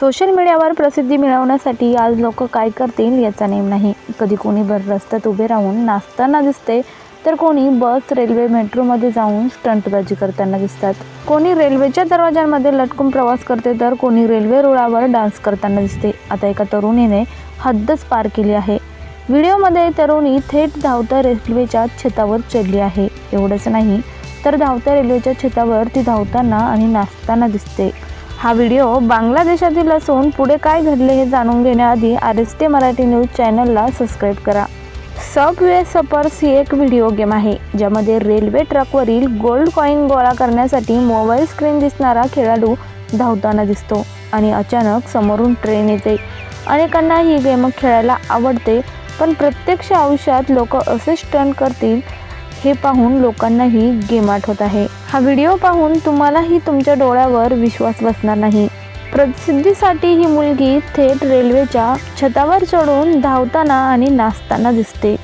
Social मीडियावर प्रसिद्धी मिळवण्यासाठी आज लोक काय करतील याचा नेम नाही. कधी कोणी भर रस्त्यात उभे राहून नाचताना दिसते तर कोणी बस रेल्वे मेट्रोमध्ये जाऊन स्टंटबाजी करताना दिसतात. कोणी रेल्वेच्या दरवाजांमध्ये लटकून प्रवास करते तर कोणी रेल्वे रुळावर डान्स करताना दिसते. आता एका तरुणीने हद्दच पार केली आहे. व्हिडिओमध्ये तरुणी थेट धावत्या रेल्वेच्या छतावर चढली आहे. एवढंच नाही तर धावत्या रेल्वेच्या छतावर ती धावताना आणि नाचताना दिसते. हा व्हिडिओ बांगलादेशातील असून पुढे काय घडले हे जाणून घेण्याआधी R S T Marathi news चॅनलला सबस्क्राईब करा. सबवे सपर्स ही एक व्हिडिओ गेम आहे ज्यामध्ये रेल्वे ट्रकवरील गोल्ड कॉईन गोळा करण्यासाठी मोबाईल स्क्रीन दिसणारा खेळाडू धावताना दिसतो आणि अचानक समोरून ट्रेन येते. अनेकांना ही गेम खेळायला आवडते पण प्रत्यक्ष आयुष्यात लोक असे स्टंट करतील हे पाहून लोकांनाही गेम आठवत आहे. हा व्हिडिओ पाहून तुम्हालाही तुमच्या डोळ्यावर विश्वास बसणार नाही. प्रसिद्धीसाठी ही मुलगी थेट रेल्वेच्या छतावर चढून धावताना आणि नाचताना दिसते.